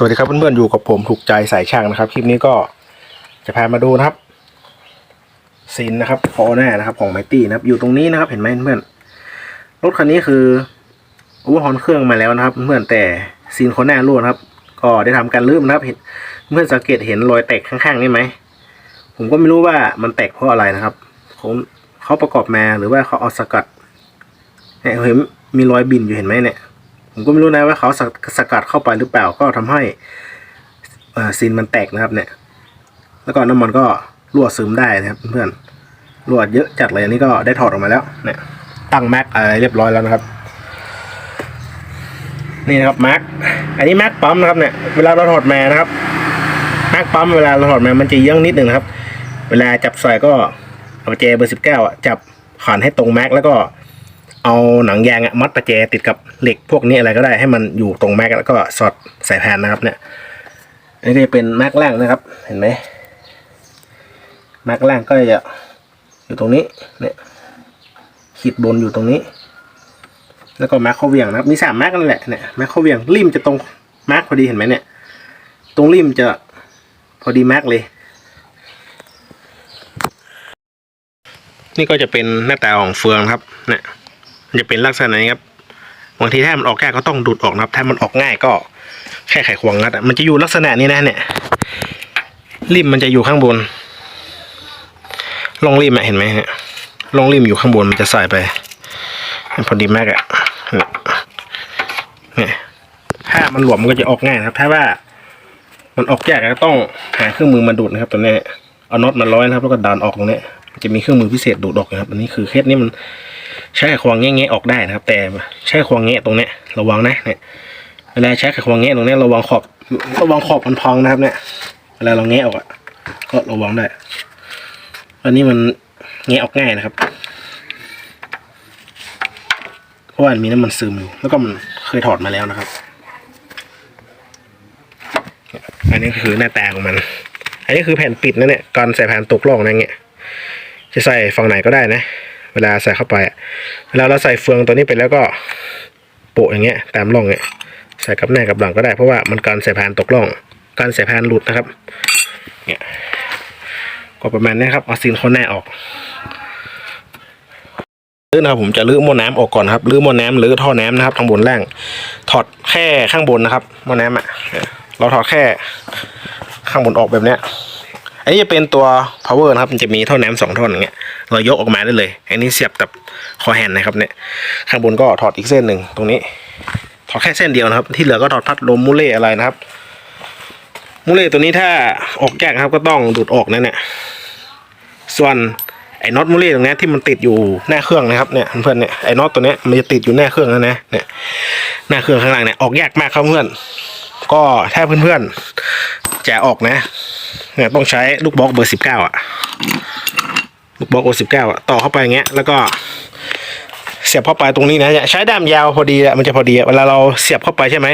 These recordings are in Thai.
สวัสดีครับเพื่อนๆอยู่กับผมถูกใจสายช่างนะครับคลิปนี้ก็จะพามาดูนะครับซินนะครับคอแน่นะครับของไมตี้นะครับ อยู่ตรงนี้นะครับเห็นไหมเพื่อนรถคันนี้คือโอเวอร์ฮอนเครื่องมาแล้วนะครับ เพื่อนแต่ซินคอแน่รั่วครับ ก็ได้ทำการลืมนนะครับเห็นเพื่อนสังเกตเห็นรอยแตกข้างๆนี่ไหมผมก็ไม่รู้ว่ามันแตกเพราะอะไรนะครับผมเขาประกอบมาหรือว่าเขาเอาสกัดเนี่ยเห็นมีรอยบินอยู่เห็นไหมเนี่ย ผมก็ไม่รู้นะว่าเขาสกสกัดเข้าไปหรือเปล่าก็ทำให้ซีนมันแตกนะครับ เนี่ย แล้วก็น้ำมันก็รั่วซึมได้นะครับ เพื่อนรั่วเยอะจัดเลยอันนี้ก็ได้ถอดออกมาแล้ว เนี่ย ตั้งแม็กอะไรเรียบร้อยแล้วนะครับ นี่นะครับแม็กอันนี้แม็กปั๊มนะครับเนี่ยเวลาเราถอดแมานะครับแม็กปั๊มเวลาเราถอดแมามันจะเยื้องนิดหนึ่งนะครับ เวลาจับใส่ก็เอาประแจเบอร์สิบเก้าจับขันให้ตรงแม็กแล้วก็ เอาหนังยางอะมัดประแจติดกับเหล็กพวกนี้อะไรก็ได้ให้มันอยู่ตรงแม็กแล้วก็สอดใส่แผ่นนะครับ เนี่ยอันนี้ก็จะเป็นแม็กแรกนะครับ เห็นไหมแม็กแรกก็จะอยู่ตรงนี้ เนี่ยขีดบนอยู่ตรงนี้ แล้วก็แม็กเข้าเวียงนะครับ มีสามแม็กนั่นแหละเนี่ยแม็กเข้าเวียงริมจะตรงแม็กพอดีเห็นไหมเนี่ย ตรงริมจะพอดีแม็กเลยนี่ก็จะเป็นหน้าตาของเฟืองครับ เนี่ย จะเป็นลักษณะนี้ครับบางทีถ้ามันออกยากก็ต้องดูดออกนะครับ ถ้ามันออกง่ายก็แค่ไขควงงัดมันจะอยู่ลักษณะนี้นะเนี่ยริมมันจะอยู่ข้างบนลองริมอะเห็นไหมฮะลองริมอยู่ข้างบนมันจะใส่ไปพอดีมากอะเนี่ยถ้ามันหลวมมันก็จะออกง่ายครับ ถ้าว่ามันออกยากก็ต้องหาเครื่องมือมาดูดนะครับตัวนี้เอาน็อตมาร้อยนะครับ แล้วก็ดันออกตรงนี้จะมีเครื่องมือพิเศษดูดออกนะครับ อันนี้คือเคสนี้มัน ใช้ไขควงแง่ๆออกได้นะครับ แต่ใช้ไขควงแง่ตรงเนี้ยระวังนะเนี่ยเวลาใช้ไขควงแง่ตรงเนี้ยระวังขอบระวังขอบมันพองนะครับ เนี่ยเวลาเราแง่ออกอะก็ระวังได้อันนี้มันแง่ออกง่ายนะครับเพราะว่ามันมีน้ำมันซึมอยู่แล้วก็มันเคยถอดมาแล้วนะครับ อันนี้คือหน้าตาของมัน อันนี้คือแผ่นปิดนะเนี่ยก่อนใส่แผ่นตกล่องนะเงี้ยจะใส่ฝั่งไหนก็ได้นะ วลาใส่เข้าไปเวลาเราใส่เฟืองตัวนี้ไปแล้วก็โปะอย่างเงี้ยตามร่องเงี้ยใส่กับหน้ากับหลังก็ได้เพราะว่ามันการใส่พานตกร่อง การใส่พานหลุดนะครับเนี่ยก็ประมาณนี้ครับเอาซินโคนแน่ออกลื้อนะครับผมจะลื้อหม้อน้ำออกก่อนครับลื้อหม้อน้ำลื้อท่อน้ำนะครับทางบนล่าง ถอดแค่ข้างบนนะครับหม้อน้ำอะเราถอดแค่ข้างบนออกแบบเนี้ย อันนี้จะเป็นตัว power นะครับ มันจะมีท่อน้ำสองท่อนอย่างเงี้ย เรายกออกมาได้เลย อันนี้เสียบกับคอแฮนนะครับเนี่ย ข้างบนก็ถอดอีกเส้นหนึ่งตรงนี้ ถอดแค่เส้นเดียวนะครับ ที่เหลือก็ถอดพัดลมมูเล่อะไรนะครับ มูเล่ตัวนี้ถ้าออกแยกครับก็ต้องดูดออกนะเนี่ย ส่วนไอ้น็อตมูเล่ตรงนี้ที่มันติดอยู่หน้าเครื่องนะครับเนี่ยเพื่อนๆเนี่ยไอ้น็อตตัวนี้มันจะติดอยู่หน้าเครื่องนะนะเนี่ย หน้าเครื่องข้างล่างเนี่ยออกยากมากครับเพื่อน ก็ถ้าเพื่อนๆจะออกนะ เนี่ยต้องใช้ลูกบล็อกเบอร์สิบเก้าอะ ลูกบล็อกเบอร์สิบเก้าอะ ต่อเข้าไปอย่างเงี้ย แล้วก็เสียบเข้าไปตรงนี้นะใช้ด้ามยาวพอดีอะมันจะพอดีอะเวลาเราเสียบเข้าไปใช่ไหม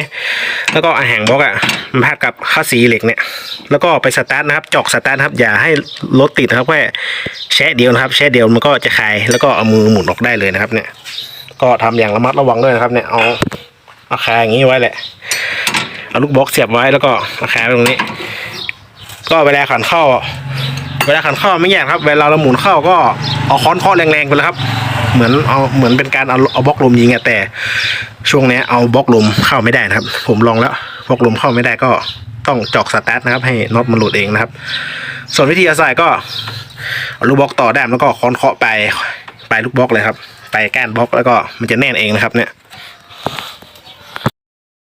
แล้วก็อาแหงบล็อกอะมันพาดกับข้าสีเหล็กเนี่ย แล้วก็ไปสตาร์ทนะครับจอกสตาร์ทครับอย่าให้รถติดนะครับแค่แช่เดียวนะครับ แช่เดียวมันก็จะคลายแล้วก็เอามือหมุนออกได้เลยนะครับ เนี่ย ก็ทำอย่างระมัดระวังด้วยนะครับ เนี่ยเอาเอาคาอย่างนี้ไว้แหละเอาลูกบล็อกเสียบไว้แล้วก็เอาคาไว้ตรงนี้ ก็เวลาขันเข้า เวลาขันเข้าไม่ยากครับ เวลาเราหมุนเข้าก็เอาค้อนเคาะแรงๆไปเลยครับ เหมือนเอาเหมือนเป็นการเอาเอาบล็อกลมยิงอะแต่ ช่วงนี้เอาบล็อกลมเข้าไม่ได้นะครับ ผมลองแล้วบล็อกลมเข้าไม่ได้ก็ต้องจอกสตาร์ทนะครับ ให้น็อตมันหลุดเองนะครับ ส่วนวิธีอาใส่ก็เอาลูกบล็อกต่อด้มแล้วก็ค้อนเคาะไปไปลูกบล็อกเลยครับ ไปก้านบล็อกแล้วก็มันจะแน่นเองนะครับเนี่ย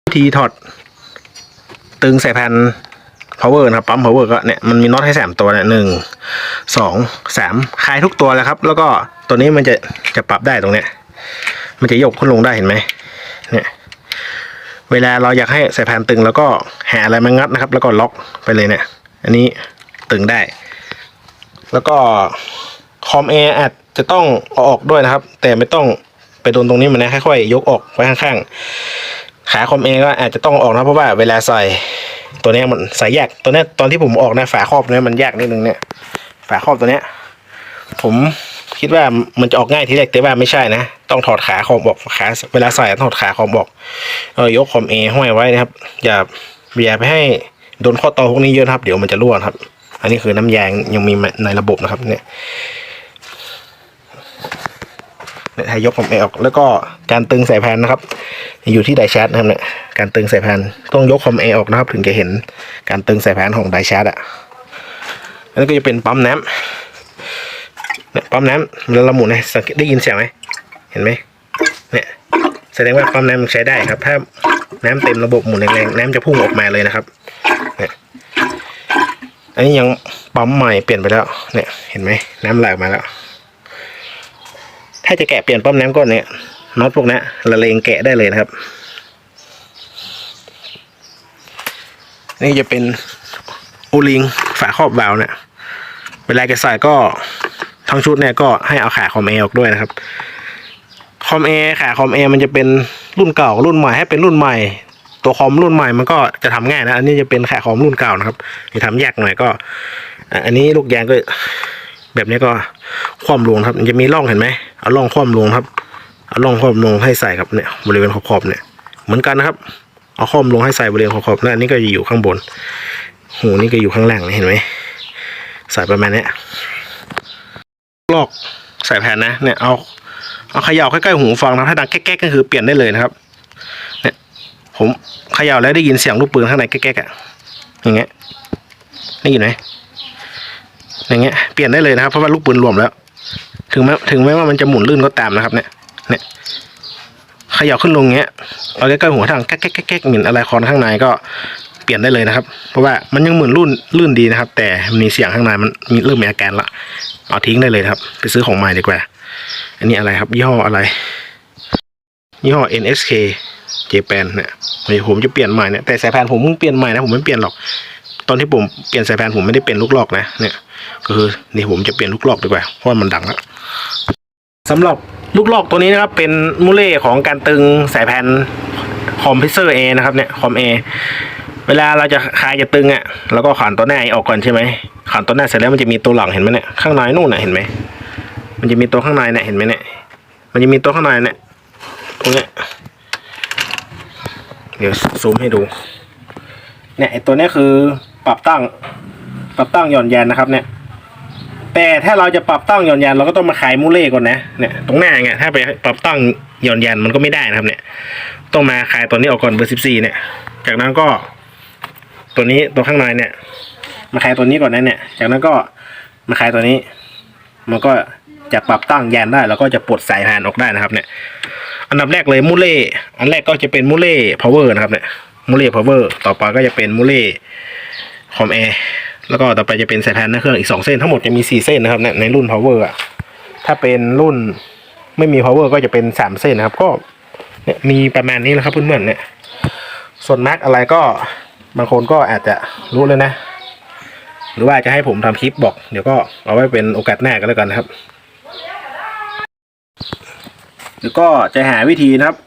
วิธีถอดตึงส่แผ่น power นะครับปั๊ม power ก็เนี่ยมันมีน็อตให้สมตัวเนี่ยหนึ่งสองสามคลายทุกตัวเลยครับ แล้วก็ตัวนี้มันจะจะปรับได้ตรงเนี้ยมันจะยกขึ้นลงได้เห็นไหมเนี่ยเวลาเราอยากให้ใส่แผ่นตึงแล้วก็หาอะไรมางัดนะครับ แล้วก็ล็อกไปเลยเนี่ย อันนี้ตึงได้ แล้วก็คอมแอร์อาจจะต้องเอาออกด้วยนะครับ แต่ไม่ต้องไปโดนตรงนี้มันนะค่อยๆยกออกไว้ข้างๆ ขาคอมแอร์ก็อาจจะต้องออกนะเพราะว่าเวลาใส่ตัวนี้มันใส่แยกตัวนี้ตอนที่ผมออกนะฝาครอบเนี้ยมันแยกนิดนึงเนี่ย ฝาครอบตัวเนี้ย ผมคิดว่ามันจะออกง่ายทีแรกแต่ว่าไม่ใช่นะ ต้องถอดขาคอมออกขาเวลาใส่ต้องถอดขาคอมออกเออยกคอมเอห้อยไว้นะครับ อย่าอย่าไปให้โดนข้อต่อพวกนี้เยอะครับ เดี๋ยวมันจะรั่วครับ อันนี้คือน้ำยางยังมีในระบบนะครับ เนี่ย ให้ยกผมออก แล้วก็การตึงสายพานนะครับ อยู่ที่ไดชาร์จนะครับเนี่ยการตึงสายพานต้องยกคอมเอออกนะครับ ถึงจะเห็นการตึงสายพานของไดชาร์จอะอันนี้ก็จะเป็นปั๊มน้ำเนี่ยปั๊มน้ำเวลาเราหมุนเนี่ยสังเกตได้ยินเสียงไหมเห็นไหมเนี่ยแสดงว่าปั๊มน้ำมันใช้ได้ครับ ถ้าน้ำเต็มระบบหมุนแรงๆน้ำจะพุ่งออกมาเลยนะครับเนี่ยอันนี้ยังปั๊มใหม่เปลี่ยนไปแล้วเนี่ยเห็นไหมน้ำไหลออกมาแล้ว ถ้าจะแกะเปลี่ยนปั๊มน้ำก้นเนี่ยน็อตพวกนี้ละเลงแกะได้เลยนะครับ นี่จะเป็นโอลิงฝาครอบวาล์วเนี่ยเวลาจะใส่ก็ทั้งชุดเนี่ยก็ให้เอาขาคอมเอร์ออกด้วยนะครับคอมเอร์ขาคอมเอร์มันจะเป็นรุ่นเก่ารุ่นใหม่ให้เป็นรุ่นใหม่ ตัวคอมรุ่นใหม่มันก็จะทำง่ายนะ อันนี้จะเป็นขาคอมรุ่นเก่านะครับจะทำยากหน่อยก็ อันนี้ลูกยางก็ แบบนี้ก็คว่ำลงครับมันจะมีร่องเห็นไหมเอาร่องคว่ำลงครับเอาร่องคว่ำลงให้ใส่ครับเนี่ยบริเวณขอบๆเนี่ยเหมือนกันนะครับ เอาคว่ำลงให้ใส่บริเวณขอบๆแล้วนนี้ก็จะอยู่ข้างบน หูนี่ก็อยู่ข้างล่างเห็นไหมใส่ประมาณนี้ลอกใส่แผ่นนะเนี่ยเอาเอาเขย่าใกล้ๆหูฟังนะถ้าดังแก๊กๆก็คือเปลี่ยนได้เลยนะครับ เนี่ยผมเขย่าแล้วได้ยินเสียงลูกปืนข้างในแก๊กๆอะอย่างเงี้ยได้ยินไหม อย่างเงี้ยเปลี่ยนได้เลยนะครับเพราะว่าลูกปืนรวมแล้ว ถึงแม้ถึงแม้ว่ามันจะหมุนลื่นก็ตามนะครับ เนี่ย เนี่ยขย่าขึ้นลงเงี้ยเอาใกล้ๆหัวทางแก๊กแก๊กแก๊กแก๊กเหมือนอะไรคอนข้างในก็เปลี่ยนได้เลยนะครับ เพราะว่ามันยังเหมือนลื่นลื่นดีนะครับ แต่มีเสียงข้างในมันมีเริ่มมีอาการละเอาทิ้งได้เลยครับ ไปซื้อของใหม่ดีกว่า อันนี้อะไรครับยี่ห้ออะไรยี่ห้อ NSK Japan เนี่ยเดี๋ยผมจะเปลี่ยนใหม่เนี่ยแต่สายพานผมเพิ่งเปลี่ยนใหม่นะผมไม่เปลี่ยนหรอก ตอนที่ผมเปลี่ยนสายพานผมไม่ได้เป็นลูกลอกนะเนี่ยก็คือนี่ผมจะเปลี่ยนลูกลอกดีกว่าเพราะว่ามันดังแล้วสำหรับลูกลอกตัวนี้นะครับเป็นมูเล่ของการตึงสายพานคอมพิวเซอร์เอนะครับเนี่ยคอมเอเวลาเราจะคลายจะตึงอะเราก็ขานตัวหน้าออกก่อนใช่ไหมขานตัวหน้าเสร็จแล้วมันจะมีตัวหลังเห็นไหมเนี่ยข้างในนู่นน่ะเห็นไหมมันจะมีตัวข้างในเนี่ยเห็นไหมเนี่ยมันจะมีตัวข้างในเนี่ยตรงเนี้ยเดี๋ยวซูมให้ดูเนี่ยไอตัวเนี้ยคือ ปรับตั้ง ปรับตั้งหย่อนยานนะครับ เนี่ย แต่ถ้าเราจะปรับตั้งหย่อนยานเราก็ต้องมาขายมูเล่ก่อนนะเนี่ยตรงหน้าเนี่ยถ้าไปปรับตั้งหย่อนยานมันก็ไม่ได้นะครับ เนี่ย ต้องมาขายตัวนี้ออกก่อนเบอร์สิบสี่เนี่ย จากนั้นก็ ตัวนี้ตัวข้างในเนี่ย มาขายตัวนี้ก่อนนะเนี่ย จากนั้นก็มาขายตัวนี้ มันก็จะปรับตั้งยานได้แล้วก็จะปลดสายพานออกได้นะครับ เนี่ย อันดับแรกเลยมูเล่อันแรกก็จะเป็นมูเล่พาวเวอร์นะครับเนี่ยมูเล่พาวเวอร์ต่อไปก็จะเป็นมูเล่ คอมแอร์แล้วก็ต่อไปจะเป็นสายพานหน้าเครื่องอีกสองเส้นทั้งหมดจะมีสี่เส้นนะครับในรุ่นพาวเวอร์อะถ้าเป็นรุ่นไม่มีพาวเวอร์ก็จะเป็นสามเส้นนะครับ ก็เนี่ยมีประมาณนี้นะครับเพื่อนๆเนี่ยส่วนแม็กอะไรก็บางคนก็อาจจะรู้เลยนะ หรือว่าจะให้ผมทำคลิปบอก เดี๋ยวก็เอาไว้เป็นโอกาสหน้ากันแล้วกันนะครับแล้วก็จะหาวิธีนะครับ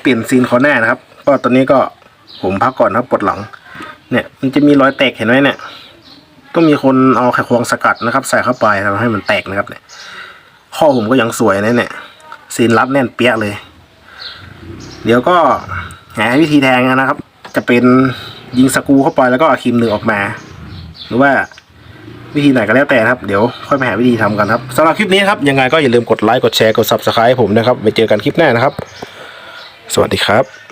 เปลี่ยนซีนคอหน้านะครับ ก็ตอนนี้ก็ผมพักก่อนนะครับปวดหลัง เนี่ยมันจะมีรอยแตกเห็นไหมเนี่ย ต้องมีคนเอาไขควงสกัดนะครับ ใส่เข้าไปทำให้มันแตกนะครับเนี่ย ข้อผมก็ยังสวยนะเนี่ยซีนรับแน่นเปี้ยเลย เดี๋ยวก็หาวิธีแทงนะครับ จะเป็นยิงสกูเข้าไปแล้วก็อาครีมหนึ่งออกมา หรือว่าวิธีไหนก็แล้วแต่ครับ เดี๋ยวค่อยไปหาวิธีทำกันครับสำหรับคลิปนี้ครับ ยังไงก็อย่าลืมกดไลค์ กดแชร์ กด subscribe ให้ผมนะครับ ไปเจอกันคลิปหน้านะครับ สวัสดีครับ